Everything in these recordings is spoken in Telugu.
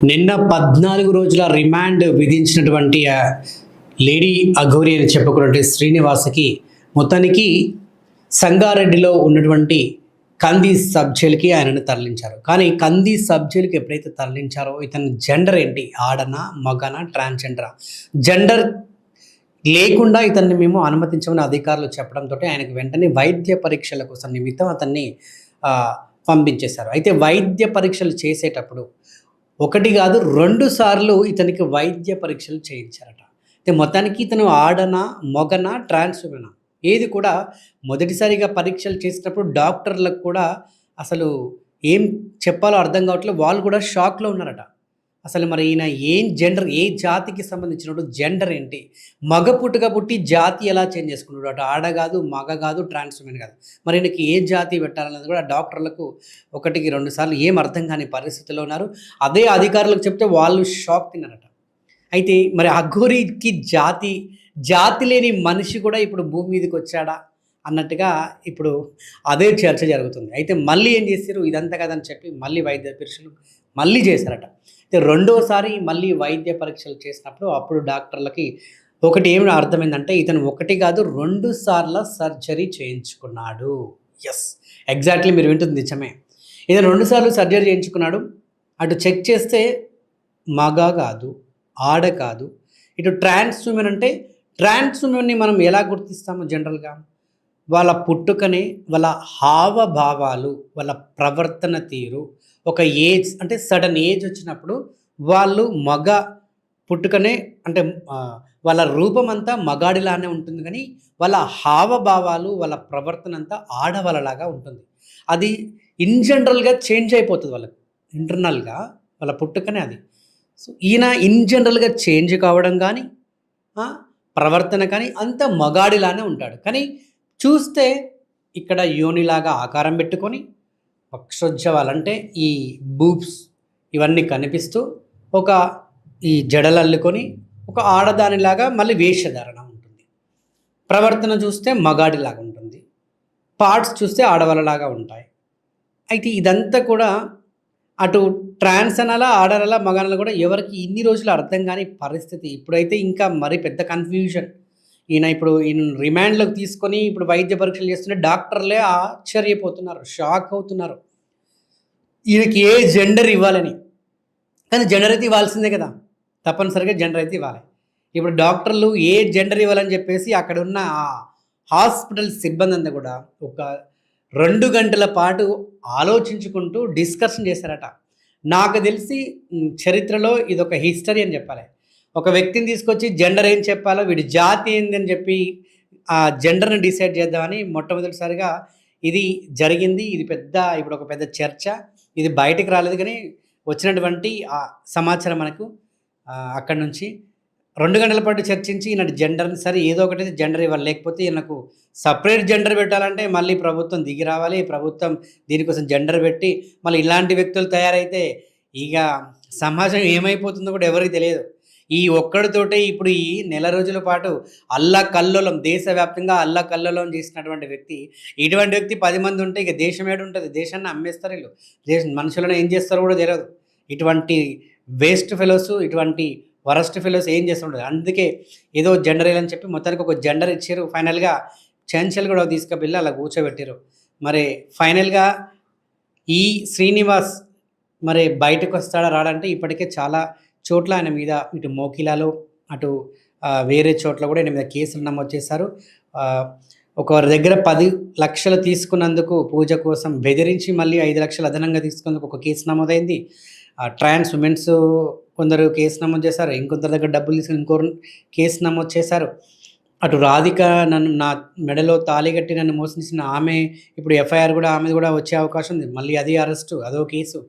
నిన్న పద్నాలుగు రోజుల రిమాండ్ విధించినటువంటి లేడీ అఘోరి అని చెప్పుకున్నటువంటి శ్రీనివాసకి మొత్తానికి సంగారెడ్డిలో ఉన్నటువంటి కంది సబ్ జైలుకి ఆయనను తరలించారు. కానీ కంది సబ్ జైలుకి ఎప్పుడైతే తరలించారో ఇతని జెండర్ ఏంటి? ఆడనా మగనా ట్రాన్స్జెండరా? జెండర్ లేకుండా ఇతన్ని మేము అనుమతించమని అధికారులు చెప్పడంతో ఆయనకు వెంటనే వైద్య పరీక్షల కోసం నిమిత్తం అతన్ని పంపించేశారు. అయితే వైద్య పరీక్షలు చేసేటప్పుడు ఒకటి కాదు రెండు సార్లు ఇతనికి వైద్య పరీక్షలు చేయించారట. అయితే మొత్తానికి ఇతను ఆడనా మొగనా ట్రాన్స్ఫర్నా ఏది కూడా మొదటిసారిగా పరీక్షలు చేసినప్పుడు డాక్టర్లకు కూడా అసలు ఏం చెప్పాలో అర్థం కావట్లేదు. వాళ్ళు కూడా షాక్లో ఉన్నారట. అసలు మరి ఈయన ఏం జెండర్ ఏ జాతికి సంబంధించినప్పుడు జెండర్ ఏంటి? మగ పుట్టుక పుట్టి జాతి ఎలా చేంజ్ చేసుకున్నాడు? అటు ఆడ కాదు మగ కాదు ట్రాన్స్మెన్ కాదు. మరి ఈయనకి ఏ జాతి పెట్టాలన్నది కూడా డాక్టర్లకు ఒకటికి రెండు సార్లు ఏం అర్థం కాని పరిస్థితిలో ఉన్నారు. అదే అధికారులకు చెప్తే వాళ్ళు షాక్ తిన్నారట. అయితే మరి అఘోరికి జాతి జాతి లేని మనిషి కూడా ఇప్పుడు భూమి మీదకి వచ్చాడా అన్నట్టుగా ఇప్పుడు అదే చర్చ జరుగుతుంది. అయితే మళ్ళీ ఏం చేశారు? ఇదంతా కదని చెప్పి మళ్ళీ వైద్య పరీక్షలు మళ్ళీ చేశారట. రెండోసారి మళ్ళీ వైద్య పరీక్షలు చేసినప్పుడు అప్పుడు డాక్టర్లకి ఒకటి ఏమి అర్థమైందంటే ఇతను ఒకటి కాదు రెండు సార్ల సర్జరీ చేయించుకున్నాడు. ఎస్ ఎగ్జాక్ట్లీ మీరు వింటుంది నిజమే. ఇతను రెండు సార్లు సర్జరీ చేయించుకున్నాడు. అటు చెక్ చేస్తే మగ కాదు ఆడ కాదు ఇటు ట్రాన్స్ ఉమెన్ అంటే ట్రాన్స్ ఉమెన్ని మనం ఎలా గుర్తిస్తాము జనరల్గా? వాళ్ళ పుట్టుకనే వాళ్ళ హావభావాలు వాళ్ళ ప్రవర్తన తీరు ఒక ఏజ్ అంటే సడన్ ఏజ్ వచ్చినప్పుడు వాళ్ళు మగ పుట్టుకనే అంటే వాళ్ళ రూపం అంతా మగాడిలానే ఉంటుంది కానీ వాళ్ళ హావభావాలు వాళ్ళ ప్రవర్తన అంతా ఆడవాళ్ళలాగా ఉంటుంది. అది ఇన్ జనరల్గా చేంజ్ అయిపోతుంది వాళ్ళకి. ఇంటర్నల్గా వాళ్ళ పుట్టుకనే అది. సో ఈయన ఇన్ జనరల్గా చేంజ్ కావడం కానీ ప్రవర్తన కానీ అంత మగాడిలానే ఉంటాడు. కానీ చూస్తే ఇక్కడ యోనిలాగా ఆకారం పెట్టుకొని పక్షోజ్జవాలు అంటే ఈ బూబ్స్ ఇవన్నీ కనిపిస్తూ ఒక ఈ జడలు అల్లుకొని ఒక ఆడదానిలాగా మళ్ళీ వేషధారణ ఉంటుంది. ప్రవర్తన చూస్తే మగాడిలాగా ఉంటుంది. పార్ట్స్ చూస్తే ఆడవాళ్ళలాగా ఉంటాయి. అయితే ఇదంతా కూడా అటు ట్రాన్స్ అనాలా ఆడరలా మగానలా కూడా ఎవరికి ఇన్ని రోజులు అర్థం కాని పరిస్థితి. ఇప్పుడైతే ఇంకా మరి పెద్ద కన్ఫ్యూజన్ ఈయన ఇప్పుడు ఈయన రిమాండ్లోకి తీసుకొని ఇప్పుడు వైద్య పరీక్షలు చేస్తుంటే డాక్టర్లే ఆశ్చర్యపోతున్నారు షాక్ అవుతున్నారు. ఈయనకి ఏ జెండర్ ఇవ్వాలని. కానీ జెండర్ అయితే ఇవ్వాల్సిందే కదా. తప్పనిసరిగా జెండర్ అయితే ఇవ్వాలి. ఇప్పుడు డాక్టర్లు ఏ జెండర్ ఇవ్వాలని చెప్పేసి అక్కడ ఉన్న ఆ హాస్పిటల్ సిబ్బంది అంతా కూడా ఒక రెండు గంటల పాటు ఆలోచించుకుంటూ డిస్కషన్ చేశారట. నాకు తెలిసి చరిత్రలో ఇది ఒక హిస్టరీ అని చెప్పాలి. ఒక వ్యక్తిని తీసుకొచ్చి జెండర్ ఏం చెప్పాలో వీడి జాతి ఏంది అని చెప్పి ఆ జెండర్ని డిసైడ్ చేద్దామని మొట్టమొదటిసారిగా ఇది జరిగింది. ఇది పెద్ద ఇప్పుడు ఒక పెద్ద చర్చ. ఇది బయటకు రాలేదు కానీ వచ్చినటువంటి ఆ సమాచారం మనకు అక్కడి నుంచి రెండు గంటల పాటు చర్చించి ఈయన జెండర్ని సరే ఏదో ఒకటి జెండర్ ఇవ్వాలి. లేకపోతే ఈయనకు సపరేట్ జెండర్ పెట్టాలంటే మళ్ళీ ప్రభుత్వం దిగి రావాలి. ప్రభుత్వం దీనికోసం జెండర్ పెట్టి మళ్ళీ ఇలాంటి వ్యక్తులు తయారైతే ఇక సమాజం ఏమైపోతుందో కూడా ఎవరికి తెలియదు. ఈ ఒక్కడితోటే ఇప్పుడు ఈ నెల రోజుల పాటు అల్లా కల్లోలం దేశవ్యాప్తంగా అల్లా కల్లోలం చేసినటువంటి వ్యక్తి ఇటువంటి వ్యక్తి పది మంది ఉంటే ఇక దేశం ఏడు ఉంటుంది. దేశాన్ని అమ్మేస్తారు వీళ్ళు. దేశ మనుషులను ఏం చేస్తారో కూడా తెలియదు. ఇటువంటి వేస్ట్ ఫెలోస్ ఇటువంటి వరస్ట్ ఫెలోస్ ఏం చేస్తుండదు అందుకే ఏదో జెండర్ అని చెప్పి మొత్తానికి ఒక జెండర్ ఇచ్చారు. ఫైనల్గా చెంచల్ కూడా తీసుకువెళ్ళి అలా కూర్చోబెట్టారు. మరి ఫైనల్గా ఈ శ్రీనివాస్ మరి బయటకు వస్తాడా రాడంటే ఇప్పటికే చాలా చోట్ల ఆయన మీద ఇటు మోకిలాలో అటు వేరే చోట్ల కూడా ఆయన మీద కేసులు నమోదు చేశారు. ఒకరి దగ్గర పది లక్షలు తీసుకున్నందుకు పూజ కోసం బెదిరించి మళ్ళీ ఐదు లక్షలు అదనంగా తీసుకున్నందుకు ఒక కేసు నమోదైంది. ఆ, ట్రాన్స్ ఉమెన్స్ కొందరు కేసు నమోదు చేశారు. ఇంకొందరి దగ్గర డబ్బులు తీసుకుని ఇంకొకరు కేసు నమోదు చేశారు. అటు రాధిక నన్ను నా మెడలో తాళి కట్టి నన్ను మోసం ఆమె ఇప్పుడు ఎఫ్ఐఆర్ కూడా ఆమె కూడా వచ్చే అవకాశం ఉంది. మళ్ళీ అది అరెస్టు అదో కేసు.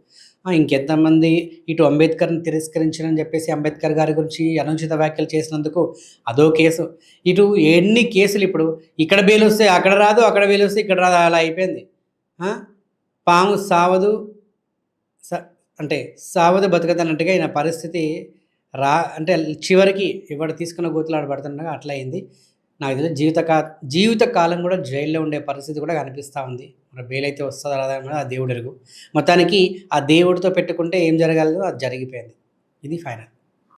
ఇంకెంతమంది ఇటు అంబేద్కర్ని తిరస్కరించారని చెప్పేసి అంబేద్కర్ గారి గురించి అనుచిత వ్యాఖ్యలు చేసినందుకు అదో కేసు. ఇటు ఎన్ని కేసులు ఇప్పుడు ఇక్కడ బెయిల్ వస్తే అక్కడ రాదు అక్కడ బెయిల్ వస్తే ఇక్కడ రాదు అలా అయిపోయింది. పాము సావదు స అంటే సావదు బతకదు అన్నట్టుగా ఈయన పరిస్థితి రా అంటే చివరికి ఎవడు తీసుకున్న గోతులాడ పడుతుండగా అట్లా అయింది నాకు తెలిసి జీవిత కా జీవిత కాలం కూడా జైల్లో ఉండే పరిస్థితి కూడా కనిపిస్తూ ఉంది. మరి బెయిల్ అయితే వస్తుందా రాదా అన్నది ఆ దేవుడు ఎరుగు మొత్తానికి ఆ దేవుడితో పెట్టుకుంటే ఏం జరగాలో అది జరిగిపోయింది. ఇది ఫైనల్.